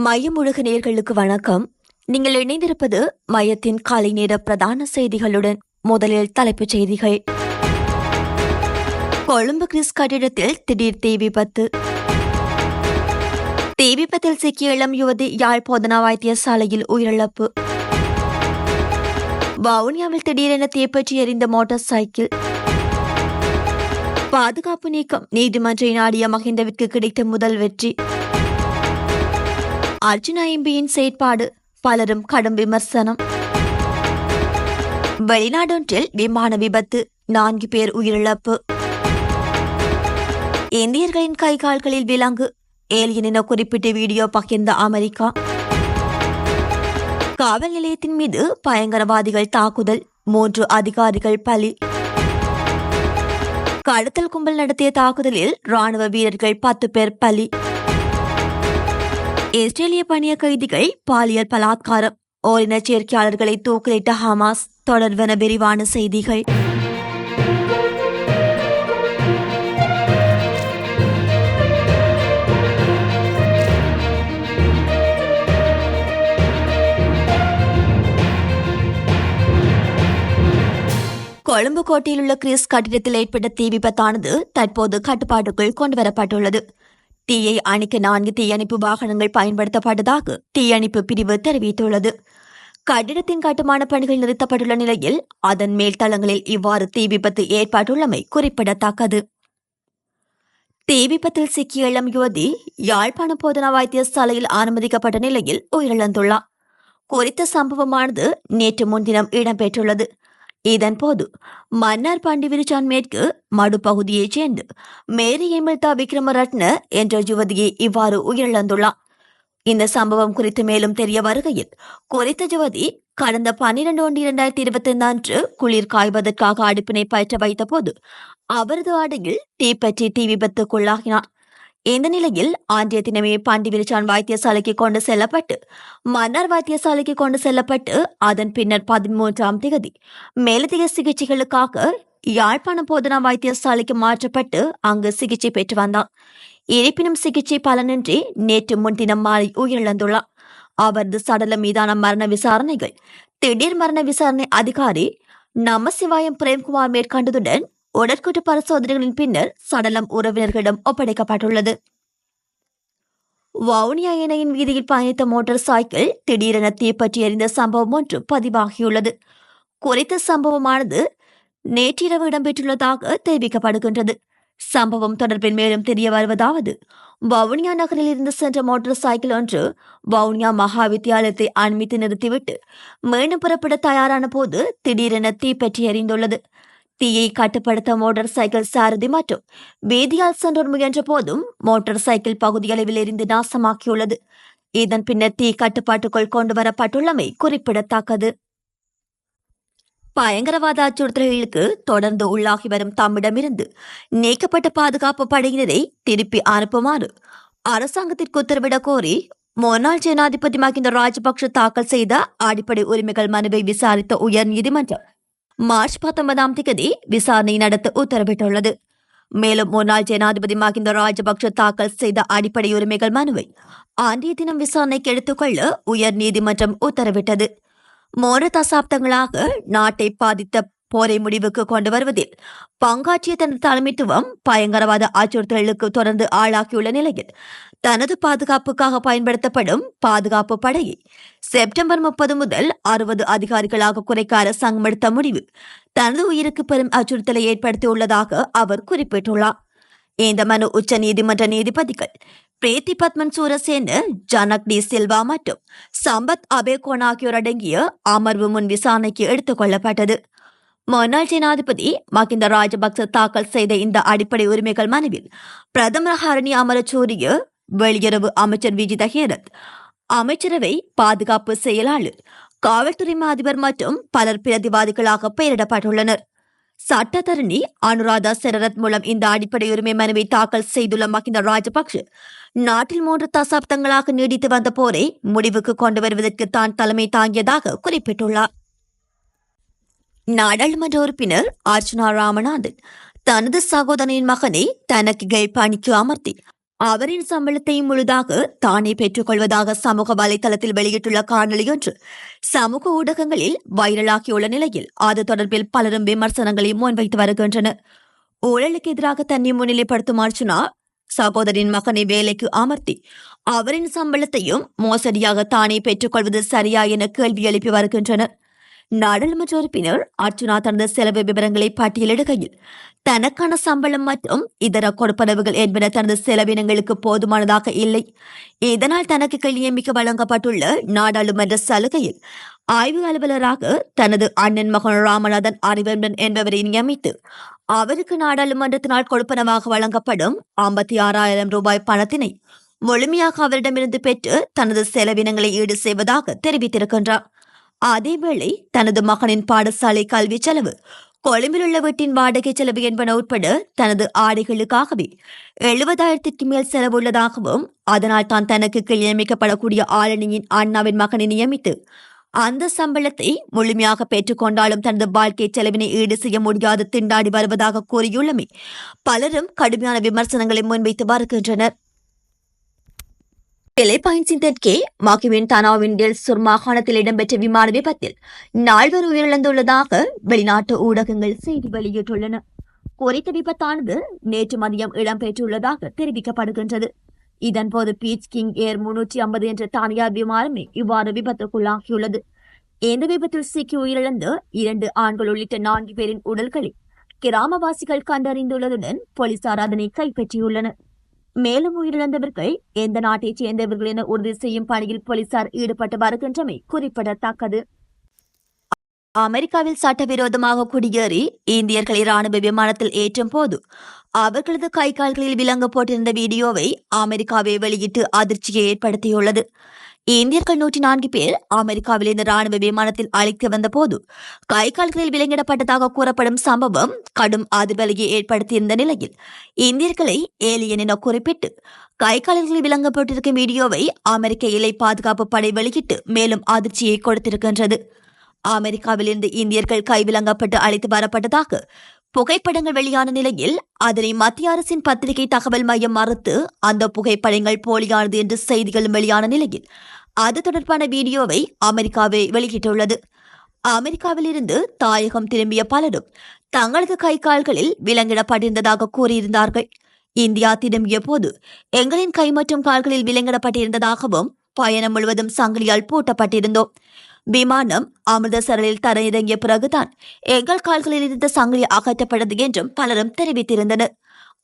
மயமுழுக நேர்களுக்கு வணக்கம். நீங்கள் இணைந்திருப்பது மையத்தின் காலை நேர பிரதான செய்திகளுடன் முதலில் தலைப்புச் செய்திகள். கொழும்பு கிறிஸ் கட்டிடத்தில் திடீர் தீ விபத்து. தீ விபத்தில் சிக்கிய இளம் யுவதி யாழ் போதனா வைத்தியசாலையில் உயிரிழப்பு. வவுனியாவில் திடீரென தீப்பற்றி எறிந்த மோட்டார் சைக்கிள். பாதுகாப்பு நீக்கம் நீதிமன்றை நாடிய மஹிந்தவிற்கு கிடைத்த முதல் வெற்றி. அர்ஜுனா எம்பியின் செயற்பாடு. பலரும் கடும் விமர்சனம். வெளிநாடொன்றில் விமான விபத்து நான்கு பேர் உயிரிழப்பு. இந்தியர்களின் கை கால்களில் விலங்கு. ஏலியன் என குறிப்பிட்டு வீடியோ பகிர்ந்த அமெரிக்கா. காவல் நிலையத்தின் மீது பயங்கரவாதிகள் தாக்குதல் மூன்று அதிகாரிகள் பலி. கடத்தல் கும்பல் நடத்திய தாக்குதலில் ராணுவ வீரர்கள் பத்து பேர் பலி. இஸ்ரேலிய பணிய கைதிகள் பாலியல் பலாத்காரம் ஓரின சேர்க்கையாளர்களை தூக்கிலிட்ட ஹமாஸ் தொடர்வன விரிவான செய்திகள். கொழும்பு கோட்டையில் உள்ள கிறிஸ் கட்டிடத்தில் ஏற்பட்ட தீ விபத்தானது தற்போது கட்டுப்பாட்டுக்குள் கொண்டுவரப்பட்டுள்ளது. தீயை அணைக்க நான்கு தீயணைப்பு வாகனங்கள் பயன்படுத்தப்பட்டதாக தீயணைப்பு பிரிவு தெரிவித்துள்ளது. கட்டிடத்தின் கட்டுமான பணிகள் நிறுத்தப்பட்டுள்ள நிலையில் அதன் மேல் தளங்களில் இவ்வாறு தீ விபத்து ஏற்பட்டுள்ளமை குறிப்பிடத்தக்கது. தீ விபத்தில் சிக்கிய இளம் யுவதி யாழ்ப்பாண போதனா வைத்தியசாலையில் அனுமதிக்கப்பட்ட நிலையில் உயிரிழந்துள்ளார். குறித்த சம்பவமானது நேற்று முன்தினம் இடம்பெற்றுள்ளது. இதன்போது மன்னார் பண்டிவிரிச்சான் மேற்கு மடுப்பகுதியைச் சேர்ந்து மேரி எமில்தா விக்ரமரட்ன என்ற யுவதியை இவ்வாறு உயிரிழந்துள்ளார் இந்த சம்பவம் குறித்து மேலும் தெரிய வருகையில் குறித்த யுவதி கடந்த பன்னிரண்டு ஒன்று இரண்டாயிரத்தி இருபத்தி ஐந்து அன்று குளிர் காய்வதற்காக அடுப்பினை பயிற்ற வைத்த போது அவரது ஆடையில் தீப்பற்றி தீ விபத்துக்குள்ளாகினார் இந்த நிலையில் ஆண்டிய தினமே பாண்டிவிரிச்சான் வைத்தியசாலைக்கு கொண்டு செல்லப்பட்டு மன்னார் வைத்தியசாலைக்கு கொண்டு செல்லப்பட்டு அதன் பின்னர் பதிமூன்றாம் திகதி மேலதிக சிகிச்சைகளுக்காக யாழ்ப்பாணம் போதனா வைத்தியசாலைக்கு மாற்றப்பட்டு அங்கு சிகிச்சை பெற்று வந்தார் இருப்பினும் சிகிச்சை பலனின்றி நேற்று முன்தினம் மாலை உயிரிழந்துள்ளார். அவரது சடலம் மீதான மரண விசாரணைகள் திடீர் மரண விசாரணை அதிகாரி நமசிவாயம் பிரேம்குமார் மேற்கொண்டதுடன் உடற்கூட்டு பரிசோதனைகளின் பின்னர் சடலம் உறவினர்களிடம் ஒப்படைக்கப்பட்டுள்ளது. வவுனியா இணையின் வீதியில் பயணித்த மோட்டார் சைக்கிள் திடீரென தீப்பற்றி எறிந்த சம்பவம் ஒன்று பதிவாகியுள்ளது. குறித்த சம்பவமானது நேற்றிரவு இடம்பெற்றுள்ளதாக தெரிவிக்கப்படுகின்றது. சம்பவம் தொடர்பில் மேலும் தெரிய வருவதாவது வவுனியா நகரில் இருந்து சென்ற மோட்டார் சைக்கிள் ஒன்று வவுனியா மகா வித்தியாலயத்தை அண்மித்து நிறுத்திவிட்டு மீண்டும் புறப்பட தயாரான போது திடீரென தீப்பற்றி எறிந்துள்ளது. தீயை கட்டுப்படுத்த மோட்டார் சைக்கிள் சாரதி மற்றும் வேதியால் சென்றோர் முயன்ற போதும் மோட்டார் சைக்கிள் பகுதியளவில் எரிந்து நாசமாக்கியுள்ளது. இதன் பின்னர் தீ கட்டுப்பாட்டுக்குள் கொண்டு வரப்பட்டுள்ளமை குறிப்பிடத்தக்கது. பயங்கரவாத அச்சுறுத்தல்களுக்கு தொடர்ந்து உள்ளாகி வரும் தம்மிடமிருந்து நீக்கப்பட்ட பாதுகாப்பு படையினரை திருப்பி அனுப்புமாறு அரசாங்கத்திற்கு உத்தரவிடக் கோரி முன்னாள் ஜனாதிபதி மகிந்த ராஜபக்ஷ தாக்கல் செய்த அடிப்படை உரிமைகள் மனுவை விசாரித்த உயர் நீதிமன்றம் மார்ச் பத்தொன்பதாம் தேதி விசாரணை நடத்த உத்தரவிட்டுள்ளது. மேலும் முன்னாள் ஜனாதிபதி மகிந்த ராஜபக்ஷ தாக்கல் செய்த அடிப்படை உரிமைகள் மனுவை ஆண்டிய தினம் விசாரணைக்கு எடுத்துக்கொள்ள உயர் நீதிமன்றம் உத்தரவிட்டது. மூன்று தசாப்தங்களாக நாட்டை பாதித்த போரை முடிவுக்கு கொண்டு வருவதில் பங்காற்றிய தனது தலைமைத்துவம் பயங்கரவாத அச்சுறுத்தலுக்கு தொடர்ந்து ஆளாக்கியுள்ள நிலையில் தனது பாதுகாப்புக்காக பயன்படுத்தப்படும் பாதுகாப்பு படையை செப்டம்பர் முப்பது முதல் அறுபது அதிகாரிகளாக குறைக்க அரசாங்கம் எடுத்த முடிவு தனது உயிருக்கு பெரும் அச்சுறுத்தலை ஏற்படுத்தியுள்ளதாக அவர் குறிப்பிட்டுள்ளார். இந்த மனு உச்ச நீதிமன்ற நீதிபதிகள் பிரேத்தி பத்மன் சூரசேன ஜனக் டி சில்வா மற்றும் சம்பத் அபேகோன் ஆகியோர் அடங்கிய அமர்வு முன் விசாரணைக்கு எடுத்துக் கொள்ளப்பட்டது. முன்னாள் ஜனாதிபதி மகிந்த ராஜபக்ச தாக்கல் செய்த இந்த அடிப்படை உரிமைகள் மனுவில் பிரதமர் ஹரணி அமரச்சூரிய வெளியுறவு அமைச்சர் விஜித ஹேரத் அமைச்சரவை பாதுகாப்பு செயலாளர் காவல்துறை அதிபர் மற்றும் பலர் பிரதிவாதிகளாக பெயரிடப்பட்டுள்ளனர். சட்டத்தரணி அனுராதா செரரத் மூலம் இந்த அடிப்படை உரிமை மனுவை தாக்கல் செய்துள்ள மகிந்த ராஜபக்ஷ நாட்டில் மூன்று தசாப்தங்களாக நீடித்து வந்த போரை முடிவுக்கு கொண்டு வருவதற்கு தான் தலைமை தாங்கியதாக குறிப்பிட்டுள்ளார். நாடாளுமன்ற உறுப்பினர் அர்ச்சனா ராமநாதன் தனது சகோதரனின் மகனை தனக்கு கைப்பணிக்கு அமர்த்தி அவரின் சம்பளத்தை முழுதாக தானே பெற்றுக்கொள்வதாக சமூக வலைதளத்தில் வெளியிட்டுள்ள காணொலி ஒன்று சமூக ஊடகங்களில் வைரலாகியுள்ள நிலையில் அது தொடர்பில் பலரும் விமர்சனங்களை முன்வைத்து வருகின்றனர். ஊழலுக்கு எதிராக தன்னை முன்னிலைப்படுத்தும் அர்ச்சனா சகோதரின் மகனை வேலைக்கு அமர்த்தி அவரின் சம்பளத்தையும் மோசடியாக தானே பெற்றுக்கொள்வது சரியா என கேள்வி எழுப்பி வருகின்றனர். நாடாளுமன்ற உறுப்பினர் அர்ச்சுனா தனது செலவு விவரங்களை பட்டியலிடுகையில் தனக்கான சம்பளம் மற்றும் இதர கொடுப்பனவுகள் என்பன தனது செலவினங்களுக்கு போதுமானதாக இல்லை. இதனால் தனக்கு நியமிக்க வழங்கப்பட்டுள்ள நாடாளுமன்ற சலுகையில் ஆய்வு அலுவலராக தனது அண்ணன் மகன் ராமநாதன் அறிவன்பன் என்பவரை நியமித்து அவருக்கு நாடாளுமன்றத்தினால் கொடுப்பனவாக வழங்கப்படும் ஐம்பத்தி ஆறாயிரம் ரூபாய் பணத்தினை முழுமையாக அவரிடமிருந்து பெற்று தனது செலவினங்களை ஈடு செய்வதாக தெரிவித்திருக்கின்றார். அதேவேளை தனது மகனின் பாடசாலை கல்வி செலவு கொழும்பில் உள்ள வீட்டின் வாடகை செலவு என்பன உட்பட தனது ஆடைகளுக்காகவே எழுபதாயிரத்திற்கு மேல் செலவு உள்ளதாகவும் அதனால் தான் தனக்கு நியமிக்கப்படக்கூடிய ஆளணியின் அண்ணாவின் மகனை நியமித்து அந்த சம்பளத்தை முழுமையாக பெற்றுக்கொண்டாலும் தனது வாழ்க்கை செலவினை ஈடு செய்ய முடியாது திண்டாடி வருவதாக கூறியுள்ளமை பலரும் கடுமையான விமர்சனங்களை முன்வைத்து வருகின்றனர். பிலிப்பைன்ஸின் தெற்கே மாக்கிவின் தனாவின் டெல்சுர் மாகாணத்தில் இடம்பெற்ற விமான விபத்தில் நால்வர் உயிரிழந்துள்ளதாக வெளிநாட்டு ஊடகங்கள் செய்தி வெளியிட்டுள்ளன. குறித்த விபத்தானது நேற்று மதியம் இடம்பெற்றுள்ளதாக தெரிவிக்கப்படுகின்றது. இதன்போது பீச் கிங் ஏர் முன்னூற்றி ஐம்பது என்ற தனியார் விமானமே இவ்வாறு விபத்துக்குள்ளாகியுள்ளது. இந்த விபத்தில் சிக்கி உயிரிழந்து இரண்டு ஆண்கள் உள்ளிட்ட நான்கு பேரின் உடல்களை கிராமவாசிகள் கண்டறிந்துள்ளதுடன் போலீசார் அதனை கைப்பற்றியுள்ளனர். மேலும் உயிரிழந்தவர்கள் எந்த நாட்டைச் சேர்ந்தவர்கள் என உறுதி செய்யும் பணியில் போலீசார் ஈடுபட்டு வருகின்றமை குறிப்பிடத்தக்கது. அமெரிக்காவில் சட்டவிரோதமாக குடியேறி இந்தியர்களை ராணுவ விமானத்தில் ஏற்றும் போது அவர்களது கை கால்களில் விலங்கு போட்டிருந்த வீடியோவை அமெரிக்காவை வெளியிட்டு அதிர்ச்சியை ஏற்படுத்தியுள்ளது. இந்தியர்கள் நூற்றி நான்கு பேர் அமெரிக்காவில் இந்த ராணுவ விமானத்தில் அழைத்து வந்தபோது கை கால்களில் விலங்கிடப்பட்டதாக கூறப்படும் சம்பவம் கடும் அதிர்வலையை ஏற்படுத்தியிருந்த நிலையில் இந்தியர்களை ஏலியன் என குறிப்பிட்டு கை கால்களில் விளங்கப்பட்டிருக்கும் வீடியோவை அமெரிக்க இலை பாதுகாப்பு படை வெளியிட்டு மேலும் அதிர்ச்சியை கொடுத்திருக்கின்றது. அமெரிக்காவிலிருந்து இந்தியர்கள் கைவிலங்கப்பட்டு அழைத்து வரப்பட்டதாக புகைப்படங்கள் வெளியான நிலையில் அதனை மத்திய அரசின் பத்திரிகை தகவல் மையம் மறுத்து அந்த புகைப்படங்கள் போலியானது என்று செய்திகளும் வெளியான நிலையில் அது தொடர்பான வீடியோவை அமெரிக்காவை வெளியிட்டுள்ளது. அமெரிக்காவில் இருந்து தாயகம் திரும்பிய பலரும் தங்களது கை கால்களில் விலங்கிடப்பட்டிருந்ததாக கூறியிருந்தார்கள். இந்தியா திரும்பிய போது எங்களின் கை மற்றும் கால்களில் விலங்கிடப்பட்டிருந்ததாகவும் பயணம் முழுவதும் சங்கிலியால் பூட்டப்பட்டிருந்தோம். விமானம் அமிர்தசரலில் தரையிறங்கிய பிறகுதான் எங்கள் கால்களில் இருந்த சங்கிலி அகற்றப்பட்டது என்றும் பலரும் தெரிவித்திருந்தனர்.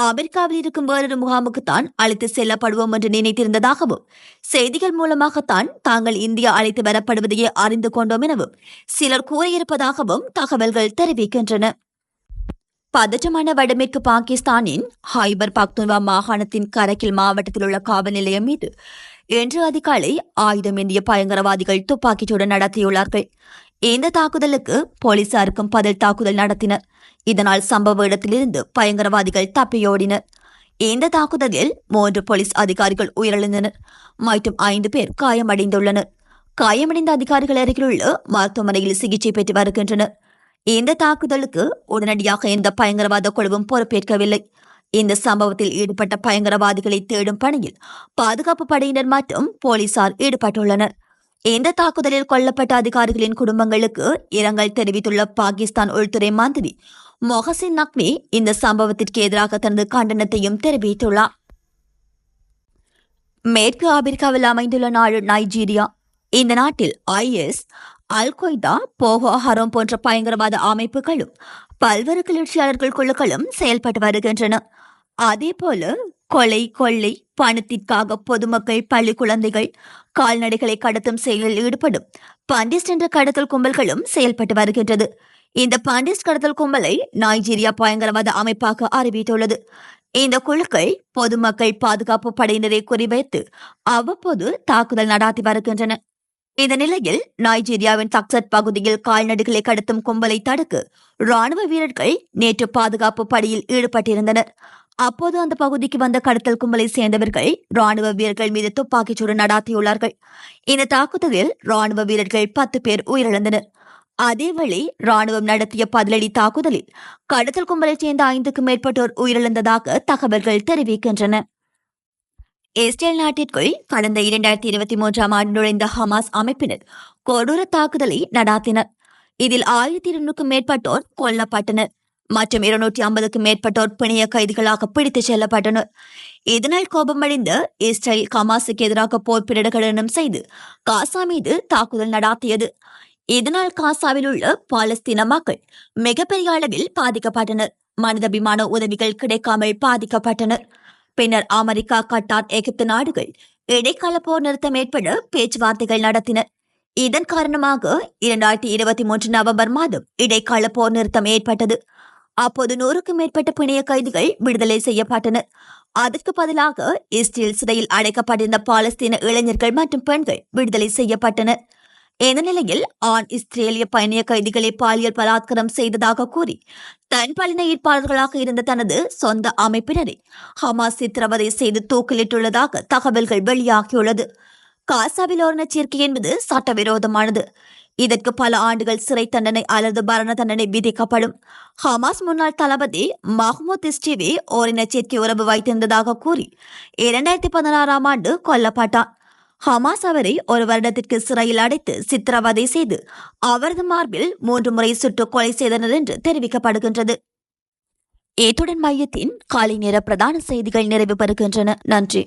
அமெரிக்காவில் இருக்கும் வேறொரு முகாமுக்குத்தான் அழைத்து செல்லப்படுவோம் என்று நினைத்திருந்ததாகவும் செய்திகள் மூலமாகத்தான் தாங்கள் இந்தியா அழைத்து வரப்படுவதையே அறிந்து கொண்டோம் எனவும் சிலர் கூறியிருப்பதாகவும் தகவல்கள் தெரிவிக்கின்றன. பதற்றமான வடமேற்கு பாகிஸ்தானின் ஹைபர் பக்துன்வா மாகாணத்தின் கரக்கில் மாவட்டத்தில் உள்ள காவல் நிலையம் மீது இன்று அதிகாலை ஆயுதம் ஏந்திய பயங்கரவாதிகள் துப்பாக்கிச்சூடு நடத்தியுள்ளார்கள். இந்த தாக்குதலுக்கு போலீசாருக்கும் பதில் தாக்குதல் நடத்தினர். இதனால் சம்பவ இடத்திலிருந்து பயங்கரவாதிகள் தப்பியோடினர். இந்த தாக்குதலில் மூன்று போலீஸ் அதிகாரிகள் உயிரிழந்தனர். மற்றும் ஐந்து பேர் காயமடைந்துள்ளனர். காயமடைந்த அதிகாரிகள் அருகிலுள்ள மருத்துவமனையில் சிகிச்சை பெற்று வருகின்றனர். இந்த தாக்குதலுக்கு உடனடியாக எந்த பயங்கரவாத குழுவும் பொறுப்பேற்கவில்லை. இந்த சம்பவத்தில் ஈடுபட்ட பயங்கரவாதிகளை தேடும் பணியில் பாதுகாப்பு படையினர் மற்றும் போலீசார் ஈடுபட்டுள்ளனர். இந்த தாக்குதலில் கொல்லப்பட்ட அதிகாரிகளின் குடும்பங்களுக்கு இரங்கல் தெரிவித்துள்ள பாகிஸ்தான் உள்துறை மந்திரி மொஹசின் நக்வி இந்த சம்பவத்திற்கு எதிராக தனது கண்டனத்தையும் தெரிவித்துள்ளார். மேற்கு ஆப்பிரிக்காவில் அமைந்துள்ள நாடு நைஜீரியா. இந்த நாட்டில் ஐஎஸ் அல் கொய்தா போகோ ஹரோம் போன்ற பயங்கரவாத அமைப்புகளும் பல்வேறு கிளர்ச்சியாளர்கள் குழுக்களும் செயல்பட்டு வருகின்றன. அதே போல கொலை கொள்ளை பணத்திற்காக பொதுமக்கள் பள்ளி குழந்தைகள் கால்நடைகளை கடத்தும் செயலில் ஈடுபடும் பாண்டிஸ்ட் என்ற கடத்தல் கும்பல்களும் செயல்பட்டு வருகின்றது. இந்த பாண்டிஸ்ட் கடத்தல் கும்பலை நைஜீரியா பயங்கரவாத அமைப்பாக அறிவித்துள்ளது. இந்த குழுக்கள் பொதுமக்கள் பாதுகாப்பு படையினரை குறிவைத்து அவ்வப்போது தாக்குதல் நடாத்தி வருகின்றன. இந்த நிலையில் நைஜீரியாவின் தக்சட் பகுதியில் கால்நடைகளை கடத்தும் கும்பலை தடுக்க ராணுவ வீரர்கள் நேற்று பாதுகாப்பு படையில் ஈடுபட்டிருந்தனர். அப்போது அந்த பகுதிக்கு வந்த கடத்தல் கும்பலை சேர்ந்தவர்கள் ராணுவ வீரர்கள் மீது துப்பாக்கிச்சூடு நடாத்தியுள்ளார்கள். இந்த தாக்குதலில் ராணுவ வீரர்கள் பத்து பேர் உயிரிழந்தனர். அதேவேளை ராணுவம் நடத்திய பதிலடி தாக்குதலில் கடத்தல் கும்பலைச் சேர்ந்த ஐந்துக்கும் மேற்பட்டோர் உயிரிழந்ததாக தகவல்கள் தெரிவிக்கின்றன. இஸ்ரேல் நாட்டிற்குள் கடந்த இரண்டாயிரத்தி இருபத்தி மூன்றாம் ஆண்டு நுழைந்த ஹமாஸ் அமைப்பினர் கொடூர தாக்குதலை நடாத்தினர். இதில் ஆயிரத்தி இருநூறுக்கும் மேற்பட்டோர் கொல்லப்பட்டனர். மற்றும் இருநூற்றி ஐம்பதுக்கு மேற்பட்டோர் பிணைய கைதிகளாக பிடித்துச் செல்லப்பட்டனர். இதனால் கோபமடைந்த இஸ்ரேல் ஹமாஸுக்கு எதிராக போர் பிரகடனம் செய்து காசா மீது தாக்குதல் நடாத்தியது. இதனால் காசாவில் உள்ள பாலஸ்தீன மக்கள் மிகப்பெரிய அளவில் பாதிக்கப்பட்டனர். மனிதாபிமான உதவிகள் கிடைக்காமல் பாதிக்கப்பட்டனர். பின்னர் அமெரிக்கா கட்டார் எகிப்து நாடுகள் இடைக்கால போர் நிறுத்தம் ஏற்பட பேச்சுவார்த்தைகள் நடத்தின. இதன் காரணமாக இரண்டாயிரத்தி இருபத்தி மூன்று நவம்பர் மாதம் இடைக்கால போர் நிறுத்தம் ஏற்பட்டது. அப்போது நூறுக்கும் மேற்பட்ட பிணைய கைதிகள் விடுதலை செய்யப்பட்டனர். அதற்கு பதிலாக இஸ்ரேல் சிறையில் அடைக்கப்பட்டிருந்த பாலஸ்தீன இளைஞர்கள் மற்றும் பெண்கள் விடுதலை செய்யப்பட்டனர். இந்த நிலையில் ஆண் இஸ்ரேலிய பயணிய கைதிகளை பாலியல் பலாத்காரம் செய்ததாக கூறி தன் பலின ஈர்ப்பாளர்களாக இருந்த தனது சொந்த அமைப்பினரை ஹமாஸ் சித்திரவதை செய்து தூக்கிலிட்டுள்ளதாக தகவல்கள் வெளியாகியுள்ளது. காசாவில் ஓரண சேர்க்கை என்பது சட்டவிரோதமானது. இதற்கு பல ஆண்டுகள் சிறை தண்டனை அல்லது மரண தண்டனை விதிக்கப்படும். ஹமாஸ் முன்னாள் தளபதி மஹ்மூத் இஸ்டிவி ஓரின சேர்க்கை உறவு வைத்திருந்ததாக கூறி இரண்டாயிரத்தி பதினாறாம் ஆண்டு கொல்லப்பட்டான். ஹமாஸ் அவரை ஒரு வருடத்திற்கு சிறையில் அடைத்து சித்திரவதை செய்து அவரது மார்பில் மூன்று முறை சுட்டு கொலை செய்தனர் என்று தெரிவிக்கப்படுகின்றது. ஏத்துடன் மையத்தின் காலை நேர பிரதான செய்திகள் நிறைவு பெறுகின்றன. நன்றி.